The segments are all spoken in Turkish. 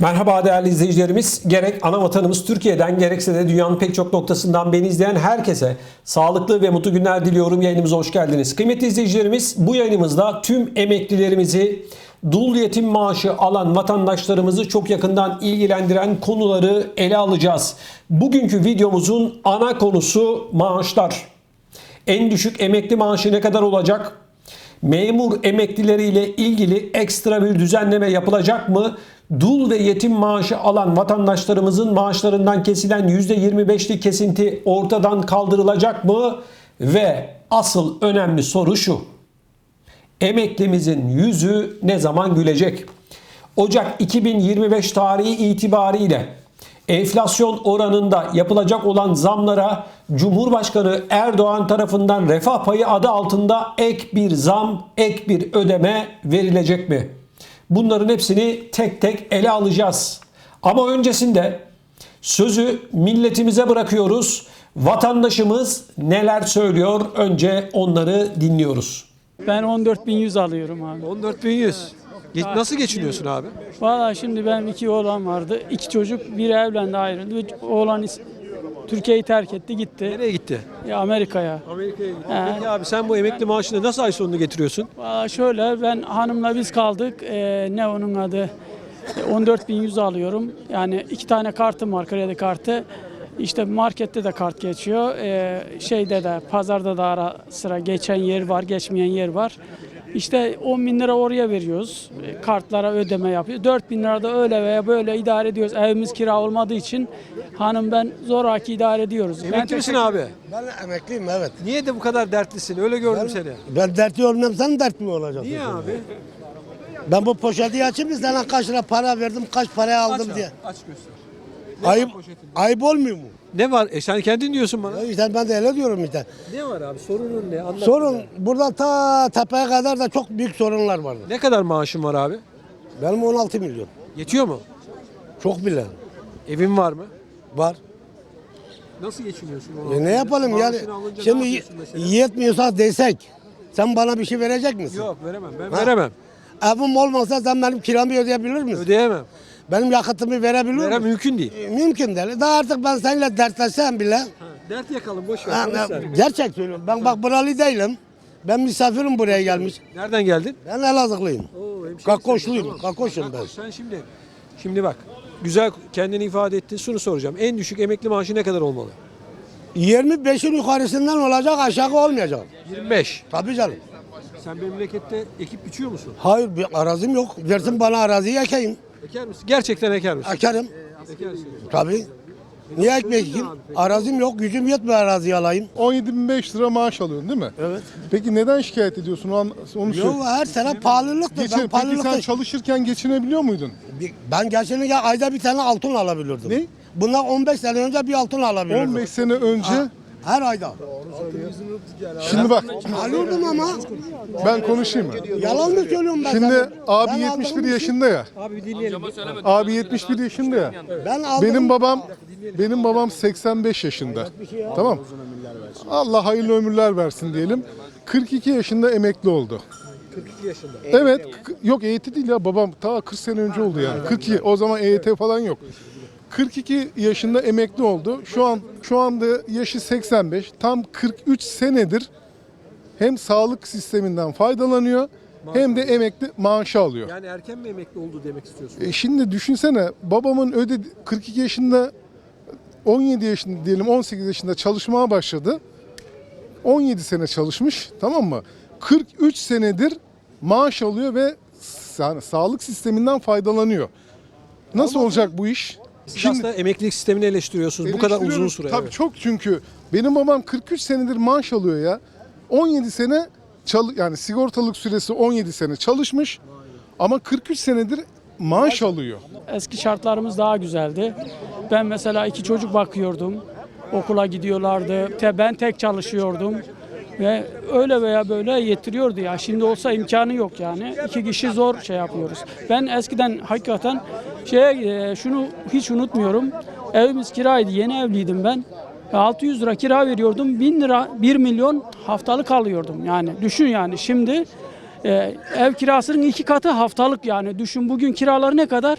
Merhaba değerli izleyicilerimiz. Gerek ana vatanımız Türkiye'den gerekse de dünyanın pek çok noktasından beni izleyen herkese sağlıklı ve mutlu günler diliyorum. Yayınımıza hoş geldiniz. Kıymetli izleyicilerimiz bu yayınımızda tüm emeklilerimizi dul yetim maaşı alan vatandaşlarımızı çok yakından ilgilendiren konuları ele alacağız. Bugünkü videomuzun ana konusu maaşlar. En düşük emekli maaşı ne kadar olacak? Memur emeklileriyle ilgili ekstra bir düzenleme yapılacak mı? Dul ve yetim maaşı alan vatandaşlarımızın maaşlarından kesilen %25'lik kesinti ortadan kaldırılacak mı? Ve asıl önemli soru şu. Emeklimizin yüzü ne zaman gülecek? Ocak 2025 tarihi itibariyle enflasyon oranında yapılacak olan zamlara Cumhurbaşkanı Erdoğan tarafından refah payı adı altında ek bir zam, ek bir ödeme verilecek mi? Bunların hepsini tek tek ele alacağız. Ama öncesinde sözü milletimize bırakıyoruz. Vatandaşımız neler söylüyor? Önce onları dinliyoruz. Ben 14.100 alıyorum abi. 14.100. Ge- Nasıl geçiniyorsun abi? Valla şimdi benim iki oğlan vardı. iki çocuk, biri evlendi ayrıldı. Oğlan is- Türkiye'yi terk etti gitti Nereye gitti? Ya Amerika'ya. Amerika'ya gitti. He. Peki abi sen bu emekli maaşını nasıl ay sonunu getiriyorsun? Valla şöyle ben hanımla biz kaldık. Ee, ne onun adı? Ee, 14.100 alıyorum. Yani iki tane kartım var kredi kartı. İşte markette de kart geçiyor. Ee, şeyde de pazarda da ara sıra geçen yer var, geçmeyen yer var. İşte 10 bin lira oraya veriyoruz. Ee, Kartlara ödeme yapıyor. 4 bin lira da öyle veya böyle idare ediyoruz. Evimiz kira olmadığı için hanım ben zoraki idare ediyoruz. Ben Emekli misin teşekkür- abi? Ben emekliyim evet. Niye de bu kadar dertlisin? Öyle gördüm seni. Ben dertli olmam sen dert mi olacaksın? Niye abi? Ben bu poşeti açayım sana kaç lira para verdim kaç paraya aldım Aç diye. abi, Aç göster. Ayıp, ayıp olmuyor mu? Ne var? E sen kendin diyorsun bana. Ya işte ben de öyle diyorum işte. Ne var abi? Sorunun ne? Anlat. Sorun burada ta tepeye kadar da çok büyük sorunlar vardı. Ne kadar maaşın var abi? Benim 16 milyon. Yetiyor mu? Çok bile. Evin var mı? Var. Nasıl geçiniyorsun? E ne yapalım yani? Şimdi yetmiyorsa desek sen bana bir şey verecek misin? Yok veremem. Ben veremem. Evim olmasa sen benim kiramı ödeyebilir misin? Ödeyemem. Benim yakıtımı verebilir Verem misin? mümkün değil. E, Mümkün değil. Daha artık ben seninle dertleşsem bile Dert yakalım boş ver. Ha, ver. gerçek söylüyorum. Ben bak buralı değilim. Ben misafirim buraya gelmiş. Nereden geldin? Ben Elazığlıyım. Oo, hemşehrisin. Kakoşum ben. Kakoş. Sen şimdi şimdi bak güzel kendini ifade ettin. Şunu soracağım. En düşük emekli maaşı ne kadar olmalı? 25'in yukarısından olacak aşağı olmayacak. 25. Tabii canım. Sen memlekette ekip biçiyor musun? Hayır bir arazim yok. Versin bana araziyi ekeyim. Eker misin? Gerçekten eker misin? Ekerim. Ekersin. Tabii. Niye ekmeyeyim? Arazim yok. Gücüm yetmiyor araziyi alayım. 17.500 lira maaş alıyorsun değil mi? Evet. Peki neden şikayet ediyorsun? O an- Onu söyle. Yok her sene pahalılıktır. Geçin, ben peki sen pahalılıkta... çalışırken geçinebiliyor muydun? Ben geçen ayda bir tane altın alabilirdim. Ne? Bundan 15 sene önce bir altın alabilirdim. 15 sene önce Her ayda. şimdi bak Alıyordum ama. ben konuşayım mı? Yalan mı söylüyorum ben Şimdi sana? abi Ben 71 aldığım yaşında ya. Abi bir dinleyelim. Abi 71 yaşında ya. Ben aldım. Benim babam benim babam 85 yaşında. Tamam. Allah hayırlı ömürler versin diyelim. 42 yaşında emekli oldu. 42 yaşında. Evet. k- Yok EYT değil ya babam ta 40 sene önce oldu yani. 42 o zaman EYT falan yok. 42 yaşında emekli oldu. Şu an şu anda yaşı 85. Tam 43 senedir hem sağlık sisteminden faydalanıyor hem de emekli maaşı alıyor. Yani erken mi emekli oldu demek istiyorsun? E şimdi düşünsene babamın ödedi 42 yaşında 17 yaşında diyelim 18 yaşında çalışmaya başladı. 17 sene çalışmış tamam mı? 43 senedir maaş alıyor ve yani sağlık sisteminden faydalanıyor. Nasıl olacak bu iş? Siz aslında emeklilik sistemini eleştiriyorsunuz. Bu kadar uzun süre. Tabii evet. çok çünkü benim babam 43 senedir maaş alıyor ya. 17 sene çalı yani sigortalık süresi 17 sene çalışmış ama 43 senedir maaş alıyor. Eski şartlarımız daha güzeldi. Ben mesela iki çocuk bakıyordum. Okula gidiyorlardı. Ben tek çalışıyordum. Ve öyle veya böyle yetiriyordu ya. Şimdi olsa imkanı yok yani. İki kişi zor şey yapıyoruz. Ben eskiden hakikaten şeye, e, şunu hiç unutmuyorum. Evimiz kiraydı. Yeni evliydim ben. 600 lira kira veriyordum. 1000 lira 1 milyon haftalık alıyordum. Yani düşün yani şimdi e, ev kirasının iki katı haftalık yani. Düşün bugün kiraları ne kadar?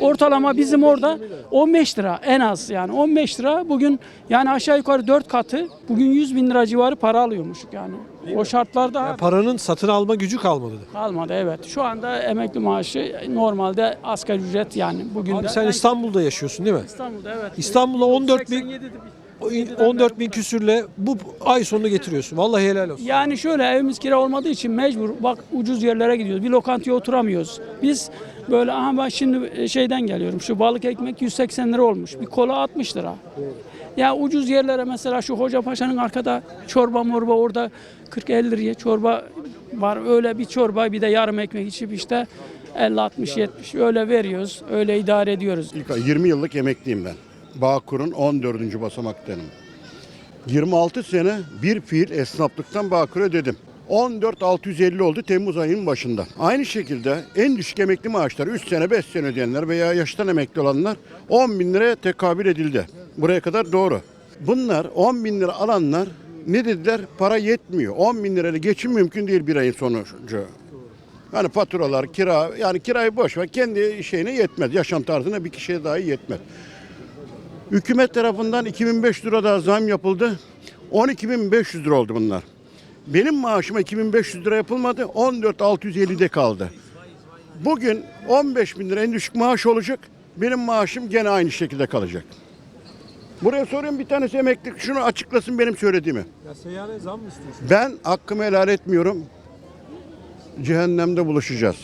Ortalama bizim orada 15 lira en az yani 15 lira bugün yani aşağı yukarı 4 katı bugün 100 bin lira civarı para alıyormuşuk yani. O şartlarda Yani paranın satın alma gücü kalmadı. kalmadı evet. Şu anda emekli maaşı normalde asgari ücret yani bugün Abi de. sen İstanbul'da yaşıyorsun değil mi? İstanbul'da evet. İstanbul'a 14 bin 87 14 bin küsürle bu ay sonunu getiriyorsun. Vallahi helal olsun. Yani şöyle evimiz kira olmadığı için mecbur bak ucuz yerlere gidiyoruz. Bir lokantaya oturamıyoruz. Biz böyle aha ben şimdi şeyden geliyorum. Şu balık ekmek 180 lira olmuş. Bir kola 60 lira. Ya ucuz yerlere mesela şu Hoca Paşa'nın arkada çorba morba orada 40-50 liraya çorba var. Öyle bir çorba bir de yarım ekmek içip işte 50-60-70 öyle veriyoruz. Öyle idare ediyoruz. İlk 20 yıllık emekliyim ben. Bağkur'un 14. basamaktanım. 26 sene bir fiil esnaflıktan Bağkur'a ödedim. 14.650 oldu Temmuz ayının başında. Aynı şekilde en düşük emekli maaşları 3 sene 5 sene ödeyenler veya yaştan emekli olanlar 10 bin liraya tekabül edildi. Buraya kadar doğru. Bunlar 10 bin lira alanlar ne dediler? Para yetmiyor. 10 bin lirayla geçim mümkün değil bir ayın sonucu. Yani faturalar, kira, yani kirayı boş ver. Kendi şeyine yetmez. Yaşam tarzına bir kişiye dahi yetmez. Hükümet tarafından 2500 lira daha zam yapıldı. 12.500 lira oldu bunlar. Benim maaşıma 2500 lira yapılmadı. 14.650'de kaldı. Bugün 15 bin lira en düşük maaş olacak. Benim maaşım gene aynı şekilde kalacak. Buraya sorayım bir tanesi emekli şunu açıklasın benim söylediğimi. Ya seyyare zam mı istiyorsun? Ben hakkımı helal etmiyorum. Cehennemde buluşacağız.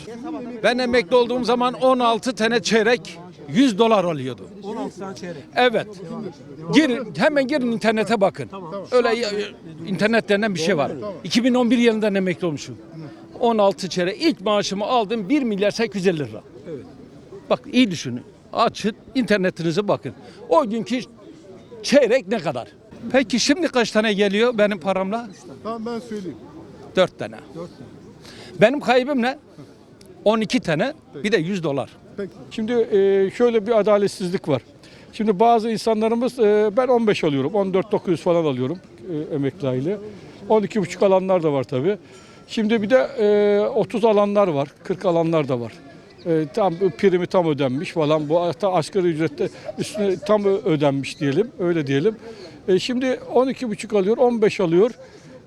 Ben emekli olduğum zaman 16 tane çeyrek 100 dolar oluyordu. 16 tane çeyrek. Evet. Girin hemen girin internete bakın. Öyle ya- internet denen bir şey var. 2011 yılından emekli olmuşum. 16 çeyrek ilk maaşımı aldım 1 milyar 850 lira. Bak iyi düşünün. Açın internetinize bakın. O günkü çeyrek ne kadar? Peki şimdi kaç tane geliyor benim paramla? Tamam ben söyleyeyim. 4 tane. Benim kaybım ne? 12 tane bir de 100 dolar. Şimdi e, şöyle bir adaletsizlik var. Şimdi bazı insanlarımız e, ben 15 alıyorum, 14 900 falan alıyorum e, emekli aile. 12 buçuk alanlar da var tabii. Şimdi bir de e, 30 alanlar var, 40 alanlar da var. E, tam primi tam ödenmiş falan. Bu hatta asgari ücrette üstüne tam ödenmiş diyelim, öyle diyelim. E, şimdi 12 buçuk alıyor, 15 alıyor.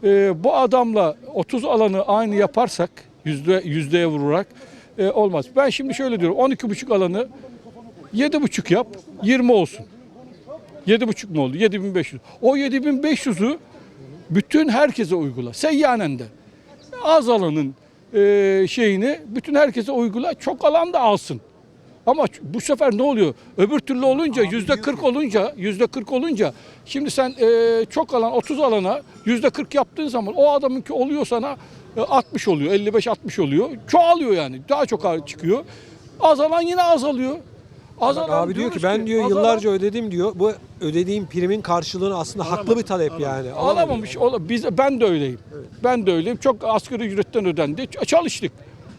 E, bu adamla 30 alanı aynı yaparsak yüzde yüzdeye vurarak e, olmaz. Ben şimdi şöyle diyorum 12,5 alanı 7,5 yap 20 olsun. 7,5 mu oldu? 7500. O 7500'ü bütün herkese uygula. Seyyanen de. Az alanın e, şeyini bütün herkese uygula. Çok alan da alsın. Ama bu sefer ne oluyor? Öbür türlü olunca yüzde 40 olunca yüzde 40 olunca şimdi sen e, çok alan 30 alana yüzde 40 yaptığın zaman o adamınki oluyor sana 60 oluyor 55-60 oluyor. Çoğalıyor yani daha çok çıkıyor. Azalan yine azalıyor. Bak Azalan abi diyor ki ben diyor azalan- yıllarca ödedim diyor. Bu ödediğim primin karşılığını aslında haklı bir talep yani. Alamıyor. Alamamış. ola- Biz, ben de öyleyim. Ben de öyleyim. Çok asgari ücretten ödendi. Çalıştık.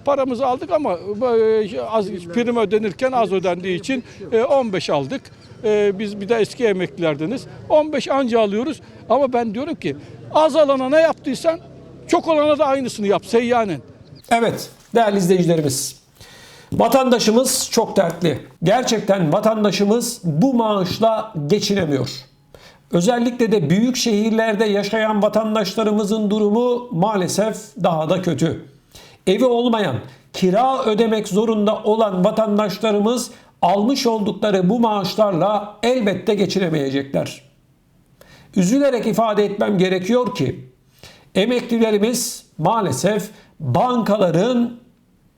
Paramızı aldık ama e, az prim ödenirken az ödendiği için e, 15 aldık. E, Biz bir de eski emeklilerdeniz. 15 anca alıyoruz. Ama ben diyorum ki az alana ne yaptıysan çok olana da aynısını yap seyyanen. Evet değerli izleyicilerimiz. Vatandaşımız çok dertli. Gerçekten vatandaşımız bu maaşla geçinemiyor. Özellikle de büyük şehirlerde yaşayan vatandaşlarımızın durumu maalesef daha da kötü. Evi olmayan, kira ödemek zorunda olan vatandaşlarımız almış oldukları bu maaşlarla elbette geçinemeyecekler. Üzülerek ifade etmem gerekiyor ki emeklilerimiz maalesef bankaların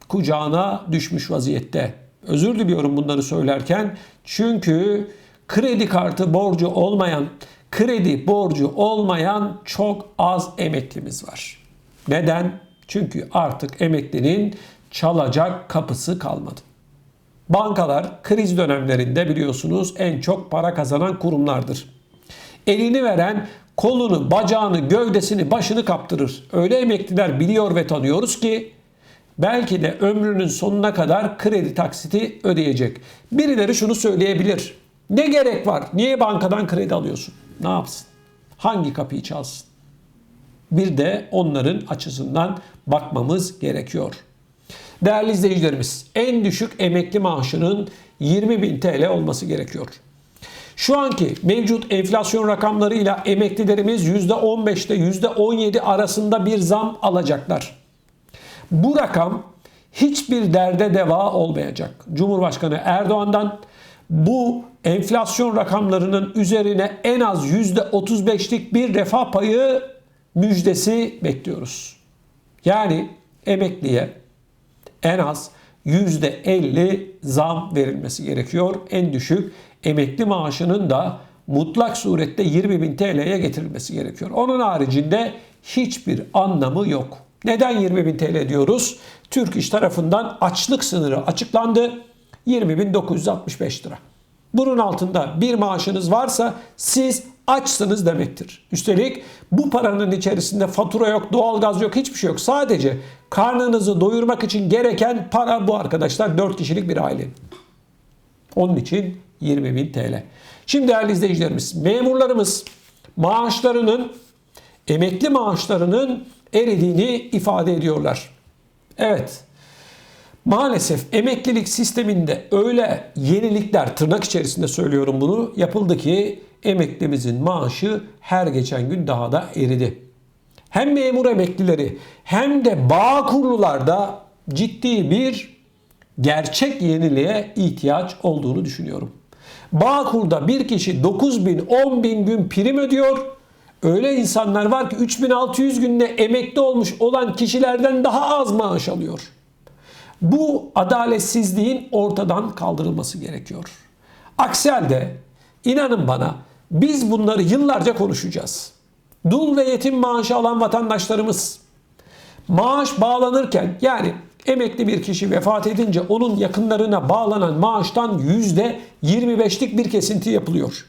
kucağına düşmüş vaziyette. Özür diliyorum bunları söylerken. Çünkü kredi kartı borcu olmayan, kredi borcu olmayan çok az emeklimiz var. Neden? Çünkü artık emeklinin çalacak kapısı kalmadı. Bankalar kriz dönemlerinde biliyorsunuz en çok para kazanan kurumlardır. Elini veren kolunu, bacağını, gövdesini, başını kaptırır. Öyle emekliler biliyor ve tanıyoruz ki belki de ömrünün sonuna kadar kredi taksiti ödeyecek. Birileri şunu söyleyebilir. Ne gerek var? Niye bankadan kredi alıyorsun? Ne yapsın? Hangi kapıyı çalsın? Bir de onların açısından bakmamız gerekiyor. Değerli izleyicilerimiz, en düşük emekli maaşının 20.000 TL olması gerekiyor. Şu anki mevcut enflasyon rakamlarıyla emeklilerimiz %15 ile %17 arasında bir zam alacaklar. Bu rakam hiçbir derde deva olmayacak. Cumhurbaşkanı Erdoğan'dan bu enflasyon rakamlarının üzerine en az %35'lik bir refah payı müjdesi bekliyoruz. Yani emekliye en az %50 zam verilmesi gerekiyor. En düşük emekli maaşının da mutlak surette 20 bin TL'ye getirilmesi gerekiyor. Onun haricinde hiçbir anlamı yok. Neden 20 bin TL diyoruz? Türk İş tarafından açlık sınırı açıklandı. 20.965 lira. Bunun altında bir maaşınız varsa siz açsınız demektir. Üstelik bu paranın içerisinde fatura yok, doğalgaz yok, hiçbir şey yok. Sadece karnınızı doyurmak için gereken para bu arkadaşlar. 4 kişilik bir aile. Onun için 20.000 TL. Şimdi değerli izleyicilerimiz, memurlarımız maaşlarının, emekli maaşlarının eridiğini ifade ediyorlar. Evet, Maalesef emeklilik sisteminde öyle yenilikler tırnak içerisinde söylüyorum bunu yapıldı ki emeklimizin maaşı her geçen gün daha da eridi. Hem memur emeklileri hem de bağ kurlularda ciddi bir gerçek yeniliğe ihtiyaç olduğunu düşünüyorum. Bağkur'da bir kişi 9 bin 10 bin gün prim ödüyor. Öyle insanlar var ki 3600 günde emekli olmuş olan kişilerden daha az maaş alıyor. Bu adaletsizliğin ortadan kaldırılması gerekiyor. Aksi halde inanın bana biz bunları yıllarca konuşacağız. Dul ve yetim maaşı alan vatandaşlarımız maaş bağlanırken yani emekli bir kişi vefat edince onun yakınlarına bağlanan maaştan %25'lik bir kesinti yapılıyor.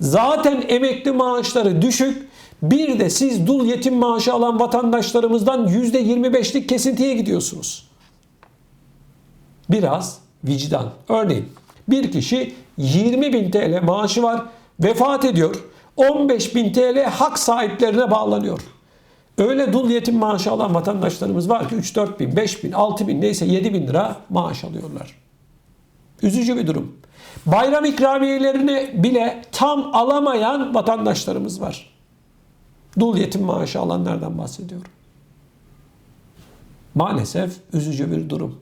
Zaten emekli maaşları düşük. Bir de siz dul yetim maaşı alan vatandaşlarımızdan %25'lik kesintiye gidiyorsunuz biraz vicdan. Örneğin bir kişi 20 bin TL maaşı var, vefat ediyor. 15 bin TL hak sahiplerine bağlanıyor. Öyle dul yetim maaşı alan vatandaşlarımız var ki 3-4 bin, 5 bin, 6 bin neyse 7 bin lira maaş alıyorlar. Üzücü bir durum. Bayram ikramiyelerini bile tam alamayan vatandaşlarımız var. Dul yetim maaşı alanlardan bahsediyorum. Maalesef üzücü bir durum.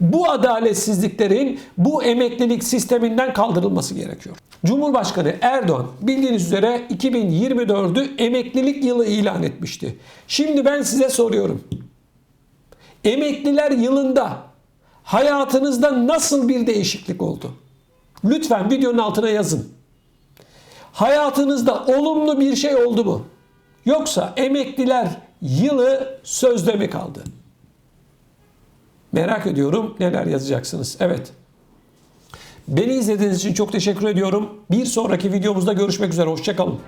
Bu adaletsizliklerin bu emeklilik sisteminden kaldırılması gerekiyor. Cumhurbaşkanı Erdoğan bildiğiniz üzere 2024'ü emeklilik yılı ilan etmişti. Şimdi ben size soruyorum. Emekliler yılında hayatınızda nasıl bir değişiklik oldu? Lütfen videonun altına yazın. Hayatınızda olumlu bir şey oldu mu? Yoksa emekliler yılı sözde mi kaldı? Merak ediyorum neler yazacaksınız. Evet. Beni izlediğiniz için çok teşekkür ediyorum. Bir sonraki videomuzda görüşmek üzere. Hoşçakalın.